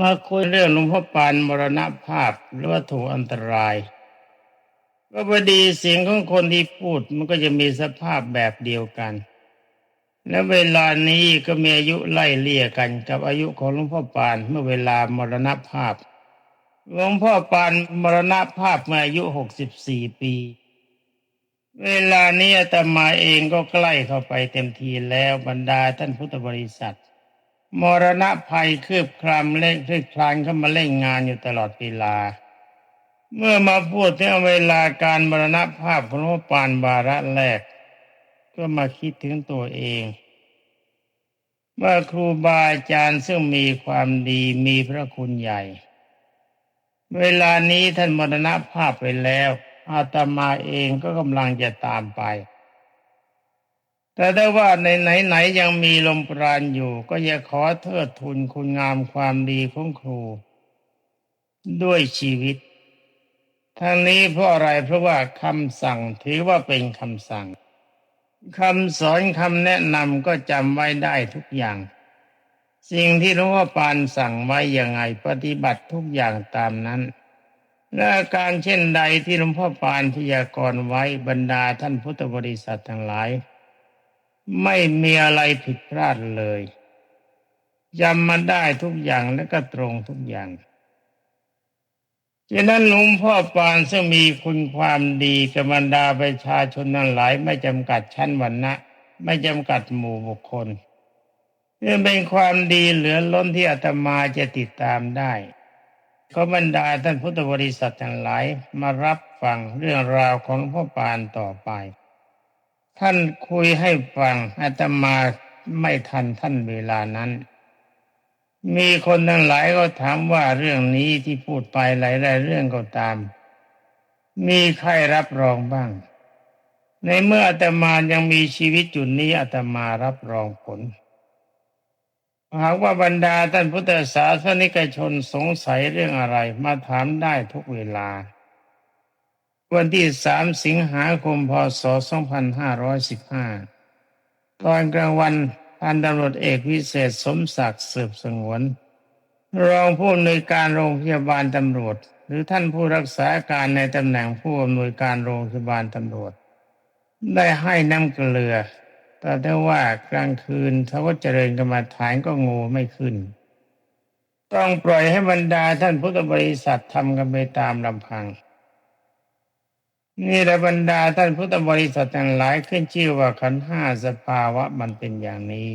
มาคุยเรื่องหลวงพ่อปานมรณภาพหรือว่าถูกอันตรายก็พอดีเสียงของคนที่พูดมันก็จะมีสภาพแบบเดียวกัน และเวลานี้ก็มีอายุไล่เลี่ยกัน กับอายุของหลวงพ่อปานเมื่อเวลามรณภาพหลวงพ่อปานมรณภาพเมื่ออายุหกสิบสี่ปี เวลานี้อาตมาเองก็ใกล้เข้าไปเต็มทีแล้วบรรดาท่านพุทธบริษัท มรณะภัยคืบคลำเล่นคลืบคลานเข้ามาเล่นงานอยู่ตลอดเวลา เมื่อมาพูดถึงเวลาการมรณภาพของพ่อปานบาระแรก ก็มาคิดถึงตัวเองว่าครูบาอาจารย์ซึ่งมีความดีมีพระคุณใหญ่ เวลานี้ท่านมรณภาพไปแล้วอาตมาเองก็กำลังจะตามไป แต่ได้ว่าในไหนๆยังมีลมปราณอยู่ ก็อย่าขอเทิดทุนคุณงามความดีของครู ด้วยชีวิตทั้งนี้เพราะอะไรเพราะว่าคำสั่งถือว่าเป็นคำสั่งคำสอนคำแนะนำก็จำไว้ได้ทุกอย่าง สิ่งที่หลวงพ่อปานสั่งไว้ยังไงปฏิบัติทุกอย่างตามนั้น และการเช่นใดที่หลวงพ่อปานพยากรณ์ไว้บรรดาท่านพุทธบริษัททั้งหลาย ไม่มีอะไรผิดพลาดเลยจำมาได้ทุกอย่างและก็ตรงทุกอย่างฉะนั้นหลวงพ่อปานซึ่งมีคุณความดีกับบรรดาประชาชนทั้งหลาย ไม่จำกัดชั้นวรรณะ ไม่จำกัดหมู่บุคคลนี่องเป็นความดีเหลือล้นที่อาตมาจะติดตามได้ก็บรรดาท่านพุทธบริษัททั้งหลายมารับฟังเรื่องราวของหลวงพ่อปานต่อไป ท่านคุยให้ฟังอาตมาไม่ทันท่านเวลานั้น มีคนทั้งหลายก็ถามว่าเรื่องนี้ที่พูดไปหลายๆเรื่องก็ตาม มีใครรับรองบ้าง ในเมื่ออาตมายังมีชีวิตจุดนี้อาตมารับรองผลหากว่าบรรดาท่านพุทธศาสนิกชนสงสัยเรื่องอะไรมาถามได้ทุกเวลา วันที่สามสิงหาคมพศ 2515 ตอนกลางวันพันตำรวจเอกวิเศษสมศักดิ์สืบสงวน รองผู้อำนวยการโรงพยาบาลตำรวจ หรือท่านผู้รักษาการในตำแหน่งผู้อำนวยการโรงพยาบาลตำรวจ ได้ให้น้ำเกลือ แต่ได้ว่ากลางคืนทว่าเจริญกรรมาฐานก็งูไม่ขึ้น ต้องปล่อยให้บรรดาท่านพุทธบริษัททำกันไปตามลำพัง นี่แหละบรรดาท่านพุทธบริษัททั้งหลายขึ้นชื่อว่าขันห้าสภาวะมันเป็นอย่างนี้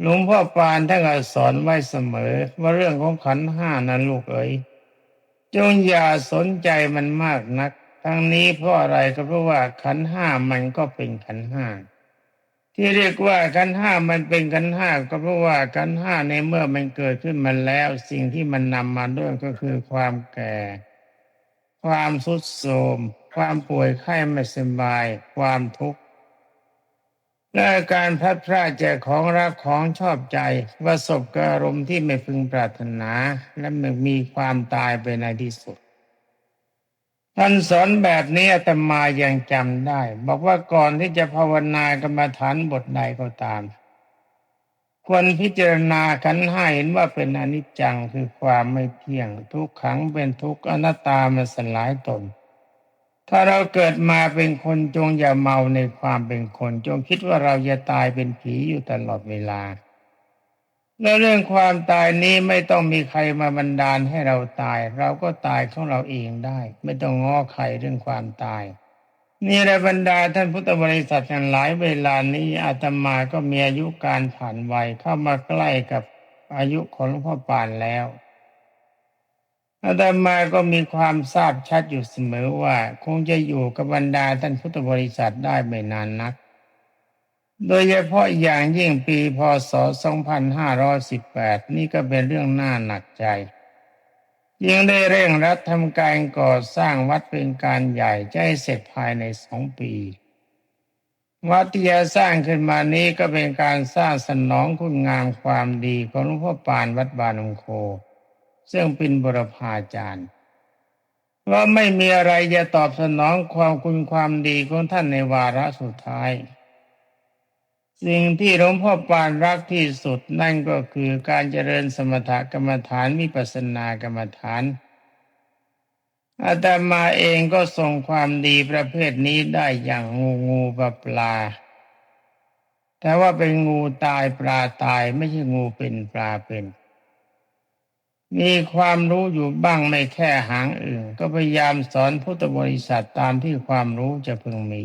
หลวงพ่อปานท่านก็สอนไว้เสมอ ว่าเรื่องของขันห้านั้นลูกเอ๋ยจงอย่าสนใจมันมากนัก ทั้งนี้เพราะอะไรก็เพราะว่าขันห้ามันก็เป็นขันห้าที่เรียกว่าขันห้ามันเป็นขันห้าก็เพราะว่าขันห้าในเมื่อมันเกิดขึ้นมาแล้ว สิ่งที่มันนำมาด้วยก็คือความแก่ ความสุดโทรมความป่วยไข้ไม่สบาย ความทุกข์และการพัดพรากจากของรักของชอบใจประสบกับอารมณ์ที่ไม่พึงปรารถนา และมันมีความตายไปในที่สุดท่านสอนแบบนี้อาตมายังจำได้ บอกว่าก่อนที่จะภาวนากรรมฐานบทใดก็ตาม ควรพิจารณาขันห้าเห็นว่าเป็นอนิจจังคือความไม่เที่ยง ทุกขังเป็นทุกอนัตตามันสลายตน ถ้าเราเกิดมาเป็นคนจงอย่าเมาในความเป็นคน จงคิดว่าเราจะตายเป็นผีอยู่ตลอดเวลา แล้วเรื่องความตายนี้ไม่ต้องมีใครมาบันดาลให้เราตาย เราก็ตายของเราเองได้ ไม่ต้องง้อใครเรื่องความตาย นี่แหละบรรดาท่านพุทธบริษัททั้งหลายเวลานี้อาตมาก็มีอายุการผ่านวัยเข้ามาใกล้กับอายุของหลวงพ่อปานแล้วอาตมาก็มีความทราบชัดอยู่เสมอว่า คงจะอยู่กับบรรดาท่านพุทธบริษัทได้ไม่นานนัก โดยเฉพาะอย่างยิ่งปีพศ 2518 นี่ก็เป็นเรื่องน่าหนักใจ ยังได้เร่งรัดทำการก่อสร้างวัดเป็นการใหญ่จะให้เสร็จภายในสองปี วัดที่จะสร้างขึ้นมานี้ก็เป็นการสร้างสนองคุณงามความดีของหลวงพ่อปานวัดบานองโค ซึ่งเป็นบุรพาจารย์ว่าไม่มีอะไรจะตอบสนองความคุณความดีของท่านในวาระสุดท้าย สิ่งที่หลวงพ่อปานรักที่สุดนั่นก็คือการเจริญสมถกรรมฐานวิปัสสนากรรมฐานอาตมาเองก็ส่งความดีประเภทนี้ได้อย่างงูงูปลาปลา แต่ว่าเป็นงูตายปลาตายไม่ใช่งูเป็นปลาเป็น มีความรู้อยู่บ้างไม่แค่หางอื่น ก็พยายามสอนพุทธบริษัทตามที่ความรู้จะพึงมี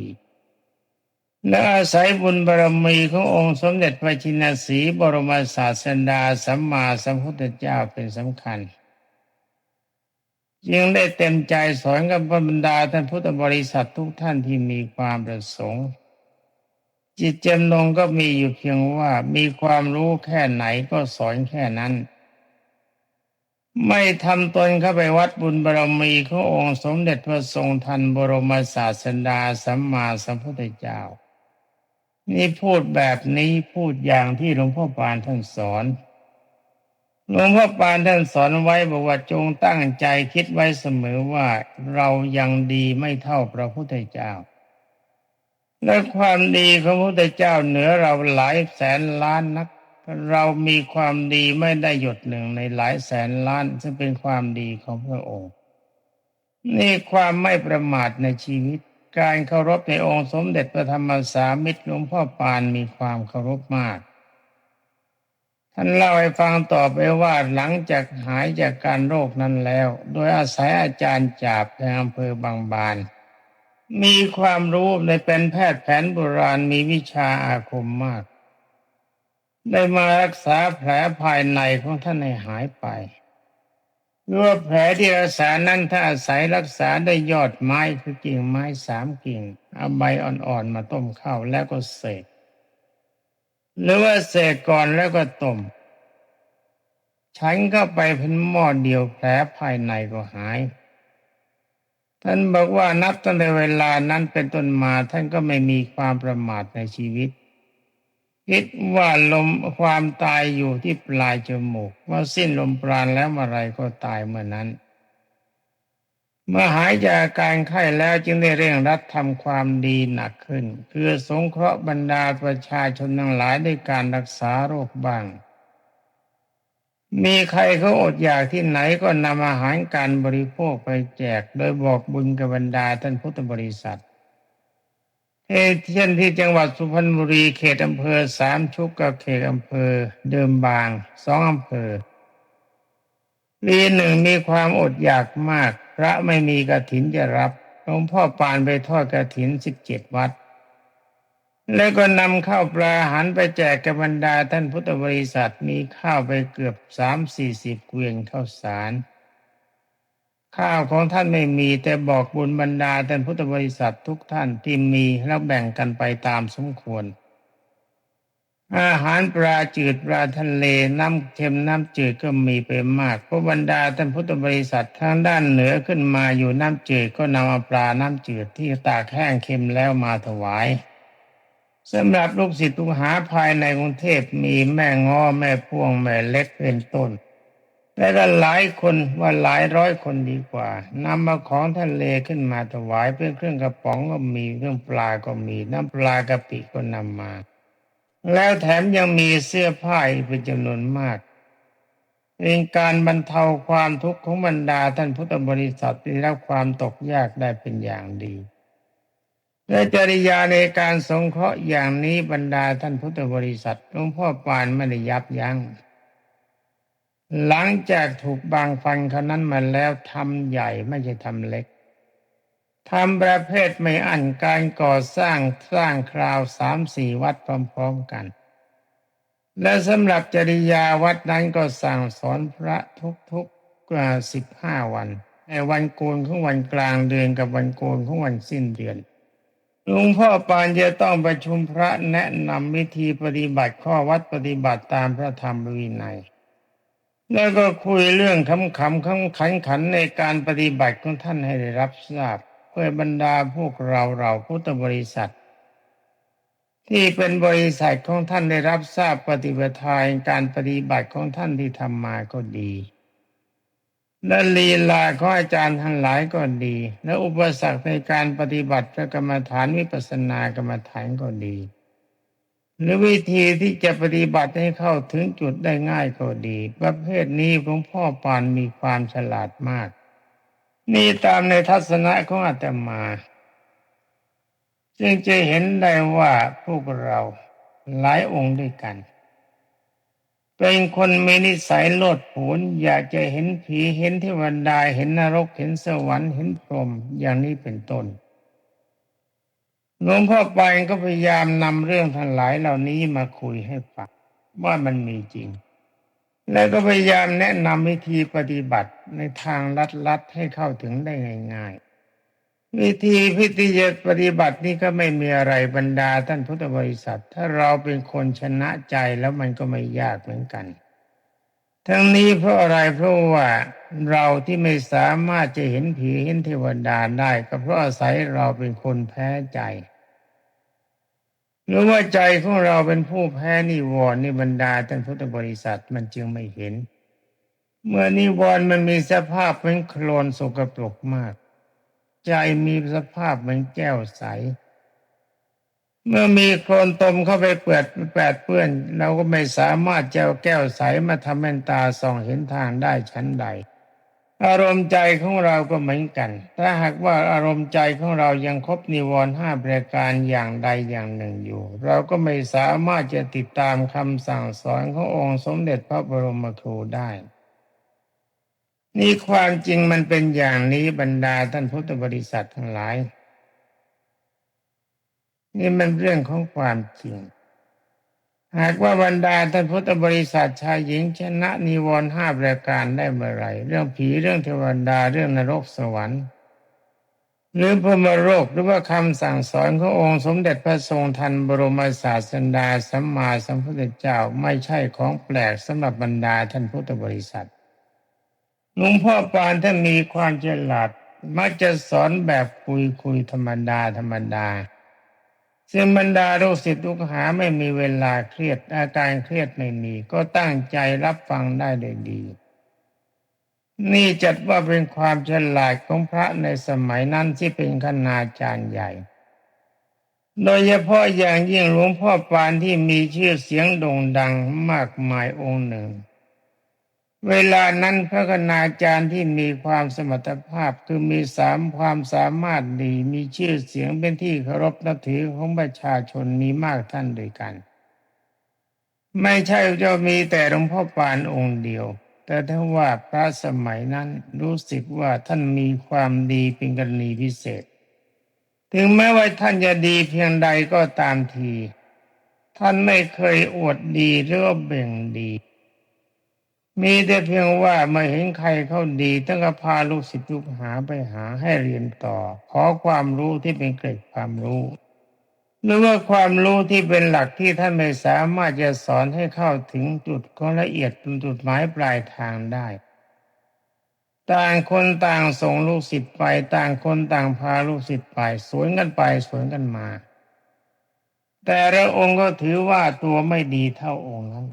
และอาศัยบุญบารมีขององค์สมเด็จพระชินสีบรมศาสดาสัมมาสัมพุทธเจ้าเป็นสำคัญจึงได้เต็มใจสอนกับบรรดาท่านพุทธบริษัททุกท่านที่มีความประสงค์ จิตเจมนงก็มีอยู่เพียงว่ามีความรู้แค่ไหนก็สอนแค่นั้น ไม่ทำตนเข้าไปวัดบุญบารมีขององค์สมเด็จพระทรงทันบรมศาสดาสัมมาสัมพุทธเจ้า นี่พูดแบบนี้พูดอย่างที่หลวงพ่อปานท่านสอนหลวงพ่อปานท่านสอนไว้บอกว่าจงตั้งใจคิดไว้เสมอว่าเรายังดีไม่เท่าพระพุทธเจ้า และความดีของพระพุทธเจ้าเหนือเราหลายแสนล้านนัก เรามีความดีไม่ได้หยดหนึ่งในหลายแสนล้าน ซึ่งเป็นความดีของพระองค์ นี่ความไม่ประมาทในชีวิต การเคารพในองค์สมเด็จพระธรรมสามิตรหลวงพ่อปานมีความเคารพมาก ท่านเล่าให้ฟังต่อไปว่าหลังจากหายจากการโรคนั้นแล้ว โดยอาศัยอาจารย์จาบในอำเภอบางบาน มีความรู้ในเป็นแพทย์แผนโบราณมีวิชาอาคมมาก ได้มารักษาแผลภายในของท่านให้หายไป ว่าแผลที่รักษานั้นถ้าอาศัยรักษาได้ยอดไม้คือกิ่งไม้สามกิ่ง เอาใบอ่อนๆมาต้มข้าวแล้วก็เสกหรือว่าเสกก่อนแล้วก็ต้มฉันก็ไปเป็นหม้อเดียวแผลภายในก็หาย ท่านบอกว่านับตั้งแต่เวลานั้นเป็นต้นมาท่านก็ไม่มีความประมาทในชีวิต คิดว่าลมความตายอยู่ที่ปลายจมูก ว่าสิ้นลมปราณแล้วเมื่อไรก็ตายเมื่อนั้น เมื่อหายจากการไข้แล้วจึงได้เร่งรัดทำความดีหนักขึ้น คือสงเคราะห์บรรดาประชาชนทั้งหลายด้วยการรักษาโรคบ้าง มีใครเขาอดอยากที่ไหนก็นำอาหารการบริโภคไปแจก โดยบอกบุญกับบรรดาท่านพุทธบริษัท เช่นที่จังหวัดสุพรรณบุรีเขตอำเภอสามชุกกับเขตอำเภอเดิมบางสองอำเภอปีหนึ่งมีความอดอยากมาก พระไม่มีกระถินจะรับหลวงพ่อปานไปทอดกระถินสิบเจ็ดวัด แล้วก็นำข้าวปลาอาหารไปแจกกับบรรดาท่านพุทธบริษัทมีข้าวไปเกือบสามสี่สิบเกวียนข้าวสาร ข้าวของท่านไม่มีแต่บอกบุญบรรดาท่านพุทธบริษัททุกท่านที่มีแล้วแบ่งกันไปตามสมควร อาหารปลาจืดปลาทะเลน้ำเค็มน้ำจืดก็มีไปมาก เพราะบรรดาท่านพุทธบริษัททางด้านเหนือขึ้นมาอยู่น้ำจืดก็นำเอาปลาน้ำจืดที่ตากแห้งเค็มแล้วมาถวายสำหรับลูกศิษย์ลูกหาภายในกรุงเทพมีแม่งอแม่พวงแม่เล็กเป็นต้น และก็หลายคนว่าหลายร้อยคนดีกว่านำมาของทะเลขึ้นมาถวายเป็นเครื่องกระป๋องก็มีเครื่องปลาก็มีน้ำปลากะปิก็นำมา แล้วแถมยังมีเสื้อผ้าอีกเป็นจำนวนมากเป็นการบรรเทาความทุกข์ของบรรดาท่านพุทธบริษัทที่รับความตกยากได้เป็นอย่างดีและจริยาในการสงเคราะห์อย่างนี้บรรดาท่านพุทธบริษัทหลวงพ่อปานไม่ได้ยับยัง้ง หลังจากถูกบางฟันเขานั้นมาแล้วทำใหญ่ไม่ใช่ทำเล็กทำประเภทไม่อันการก่อสร้างสร้างคราวสามสี่วัดพร้อมๆกัน และสำหรับจริยาวัดนั้นก็สั่งสอนพระทุกๆกว่าสิบห้าวันในวันโกนของวันกลางเดือนกับวันโกนของวันสิ้นเดือนหลวงพ่อปานจะต้องประชุมพระแนะนำวิธีปฏิบัติข้อวัดปฏิบัติตามพระธรรมวินัย แล้วก็คุยเรื่องคำขำคำขันขันในการปฏิบัติของท่านให้ได้รับทราบ เพื่อบรรดาพวกเราเราพุทธบริษัท ที่เป็นบริษัทของท่านได้รับทราบปฏิบัติายการปฏิบัติของท่านที่ทำมาก็ดี และลีลาของอาจารย์ทั้งหลายก็ดี และอุปสรรคในการปฏิบัติพระกรรมฐานวิปัสสนากรรมฐานก็ดี หรือวิธีที่จะปฏิบัติให้เข้าถึงจุดได้ง่ายก็ดี ประเภทนี้หลวงพ่อปานมีความฉลาดมาก นี่ตามในทัศนะของอาตมาจึงจะเห็นได้ว่าพวกเราหลายองค์ด้วยกัน เป็นคนมีนิสัยโลดโผนอยากจะเห็นผีเห็นเทวดาเห็นนรกเห็นสวรรค์เห็นพรหมอย่างนี้เป็นต้น หลวงพ่อไปก็พยายามนำเรื่องทั้งหลายเหล่านี้มาคุยให้ฟังว่ามันมีจริง แล้วก็พยายามแนะนำวิธีปฏิบัติในทางลัดๆให้เข้าถึงได้ง่ายๆ วิธีพิธีปฏิบัตินี้ก็ไม่มีอะไรบรรดาท่านพุทธบริษัท ถ้าเราเป็นคนชนะใจแล้วมันก็ไม่ยากเหมือนกัน ทั้งนี้เพราะอะไรเพราะว่าเราที่ไม่สามารถจะเห็นผีเห็นเทวดาได้ ก็เพราะอาศัยเราเป็นคนแพ้ใจ หรือว่าใจของเราเป็นผู้แพ้นิวรณ์นิบรรดาท่านพุทธบริษัทมันจึงไม่เห็น เมื่อนิวรณ์มันมีสภาพเป็นโคลนสกปรกมาก ใจมีสภาพเหมือนแก้วใส เมื่อมีโคลนตมเข้าไปเปิดแปดเปื้อน เราก็ไม่สามารถจะเอาแก้วใสมาทำแว่นตาส่องเห็นทางได้ชั้นใด อารมณ์ใจของเราก็เหมือนกัน ถ้าหากว่าอารมณ์ใจของเรายังครบนิวรณ์ห้าประการอย่างใดอย่างหนึ่งอยู่ เราก็ไม่สามารถจะติดตามคำสั่งสอนขององค์สมเด็จพระบรมครูได้ นี่ความจริงมันเป็นอย่างนี้บรรดาท่านพุทธบริษัททั้งหลาย นี่มันเรื่องของความจริง หากว่าบรรดาท่านพุทธบริษัทชายหญิงชนะนิวรณ์ห้าประการได้เมื่อไรเรื่องผีเรื่องเทวดาเรื่องนรกสวรรค์หรือพมโรคหรือว่าคำสั่งสอนขององค์สมเด็จพระทรงทันบรมศาสดาสัมมาสัมพุทธเจ้าไม่ใช่ของแปลกสำหรับบรรดาท่านพุทธบริษัทหลวงพ่อปานท่านมีความเฉลาดมักจะสอนแบบคุยคุยธรรมดาธรรมดา ซึ่งบรรดาลูกศิษย์ลูกหาไม่มีเวลาเครียดอาการเครียดไม่มี ก็ตั้งใจรับฟังได้โดยดี นี่จัดว่าเป็นความฉลาดของพระในสมัยนั้นที่เป็นคณาจารย์ใหญ่ โดยเฉพาะอย่างยิ่งหลวงพ่อปานที่มีชื่อเสียงโด่งดังมากมายองค์หนึ่ง เวลานั้นพระคณาจารย์ที่มีความสมรรถภาพคือมีสามความสามารถดีมีชื่อเสียงเป็นที่เคารพนับถือของประชาชนมีมากท่านด้วยกัน ไม่ใช่จะมีแต่หลวงพ่อปานองค์เดียว แต่ถ้าว่าพระสมัยนั้นรู้สึกว่าท่านมีความดีเป็นกรณีพิเศษ ถึงแม้ว่าท่านจะดีเพียงใดก็ตามที ท่านไม่เคยอวดดีหรือเบ่งดี มีแต่เพียงว่ามื่อเห็นใครเขาดีตั้งก็พาลูกศิษย์ลูกหาไปหาให้เรียนต่อ ขอความรู้ที่เป็นเกร็ดความรู้หรือว่าความรู้ที่เป็นหลักที่ท่านไม่สามารถจะสอนให้เข้าถึงจุดของละเอียดเป็นจุดหมายปลายทางได้ ต่างคนต่างส่งลูกศิษย์ไป ต่างคนต่างพาลูกศิษย์ไปสวนกันไปสวนกันมา แต่ละองค์ก็ถือว่าตัวไม่ดีเท่าองค์นั้น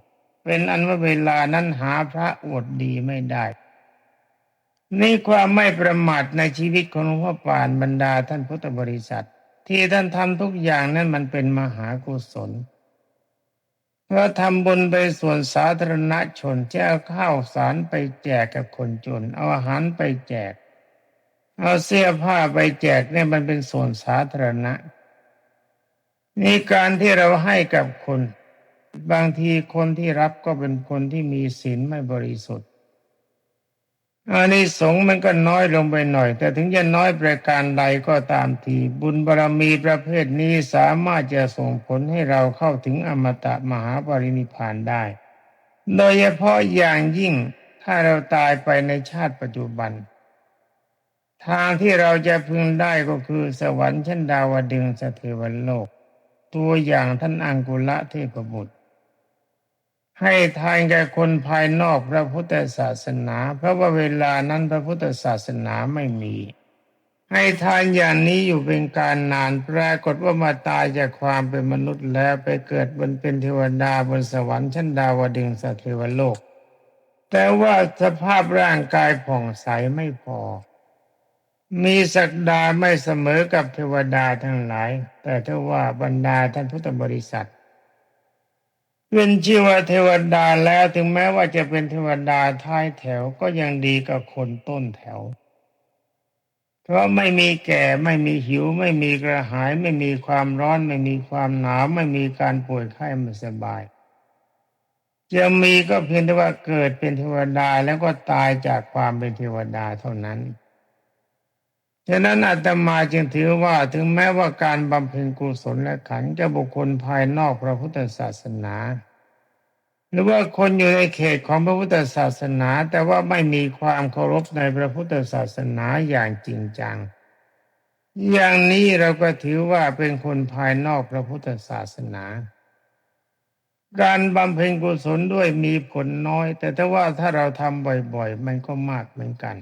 เป็นอันว่าเวลานั้นหาพระอวดดีไม่ได้ นี่ความไม่ประมาทในชีวิตของหลวงพ่อปานบรรดาท่านพุทธบริษัท ที่ท่านทำทุกอย่างนั้นมันเป็นมหากุศลเพราะทำบุญไปส่วนสาธารณชนจะเอาข้าวสารไปแจกกับคนจน เอาอาหารไปแจก เอาเสื้อผ้าไปแจกเนี่ยมันเป็นส่วนสาธารณะนี่การที่เราให้กับคน บางทีคนที่รับก็เป็นคนที่มีศีลไม่บริสุทธิ์อานิสงส์มันก็น้อยลงไปหน่อย แต่ถึงจะน้อยประการใดก็ตามทีบุญบารรมีประเภทนี้สามารถจะส่งผลให้เราเข้าถึงอมตะมหาปรินิพานได้ โดยเฉพาะอย่างยิ่งถ้าเราตายไปในชาติปัจจุบัน ทางที่เราจะพึงได้ก็คือสวรรค์ชั้นดาวดึงสเทวโลก ตัวอย่างท่านอังกุละเทพบุตร ให้ทานแก่คนภายนอกพระพุทธศาสนา เพราะว่าเวลานั้นพระพุทธศาสนาไม่มี ให้ทานอย่างนี้อยู่เป็นการนานปรากฏว่ามาตายจากความเป็นมนุษย์แล้วไปเกิดบนเป็นเทวดาบนสวรรค์ชั้นดาวดึงสเทวโลก แต่ว่าสภาพร่างกายผ่องใสไม่พอ มีศักดาไม่เสมอกับเทวดาทั้งหลาย แต่ถ้าว่าบรรดาท่านพุทธบริษัท เป็นชื่อว่าเทวดาแล้วถึงแม้ว่าจะเป็นเทวดาท้ายแถวก็ยังดีกับคนต้นแถว เพราะไม่มีแก่ไม่มีหิว ไม่มีกระหาย ไม่มีความร้อน ไม่มีความหนาวไม่มีการป่วยไข้ไม่สบายจะมีก็เพียงแต่ว่าเกิดเป็นเทวดาแล้วก็ตายจากความเป็นเทวดาเท่านั้น ฉะนั้นอาตมาจึงถือว่าถึงแม้ว่าการบำเพ็ญกุศลและขันจะบุคคลภายนอกพระพุทธศาสนา หรือว่าคนอยู่ในเขตของพระพุทธศาสนา แต่ว่าไม่มีความเคารพในพระพุทธศาสนาอย่างจริงจัง อย่างนี้เราก็ถือว่าเป็นคนภายนอกพระพุทธศาสนา การบำเพ็ญกุศลด้วยมีผลน้อย แต่ถ้าว่าถ้าเราทำบ่อยๆ มันก็มากเหมือนกัน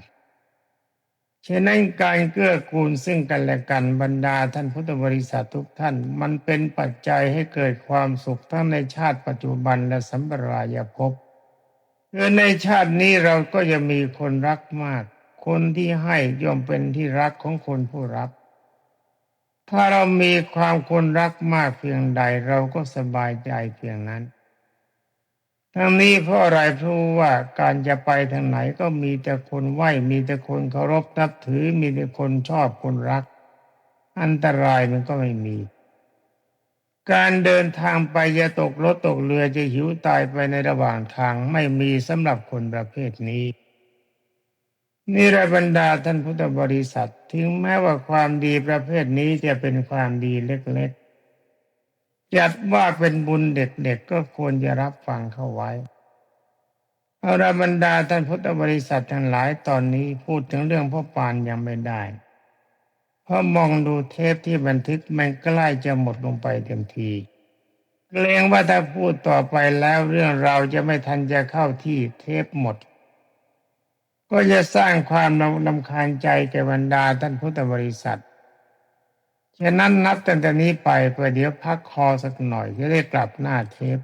ฉะนั้นการเกื้อกูลซึ่งกันและกันบรรดาท่านพุทธบริษัททุกท่าน มันเป็นปัจจัยให้เกิดความสุขทั้งในชาติปัจจุบันและสัมปรายภพคือในชาตินี้เราก็จะมีคนรักมาก คนที่ให้ย่อมเป็นที่รักของคนผู้รับ ถ้าเรามีความคนรักมากเพียงใดเราก็สบายใจเพียงนั้น ทั้งนี้เพราะอะไรเพราะว่าการจะไปทางไหนก็มีแต่คนไหวมีแต่คนเคารพนับถือ มีแต่คนชอบคนรัก อันตรายมันก็ไม่มี การเดินทางไปจะตกรถตกเรือจะหิวตายไปในระหว่างทางไม่มีสำหรับคนประเภทนี้นี่ระบรรดาท่านพุทธบริษัท ถึงแม้ว่าความดีประเภทนี้จะเป็นความดีเล็กๆ จัดว่าเป็นบุญเด็กๆก็ควรจะรับฟังเข้าไว้เอาระบรรดาท่านพุทธบริษัททั้งหลายตอนนี้พูดถึงเรื่องพ่อปานยังไม่ได้ เพราะมองดูเทปที่บันทึกมันใกล้จะหมดลงไปเต็มทีเกรงว่าถ้าพูดต่อไปแล้วเรื่องเราจะไม่ทันจะเข้าที่เทปหมด ก็จะสร้างความนำคาญใจแก่บรรดาท่านพุทธบริษัท ฉะนั้นนับตั้งแต่นี้ไปเพื่อเดี๋ยวพักคอสักหน่อยจะได้กลับหน้าเทป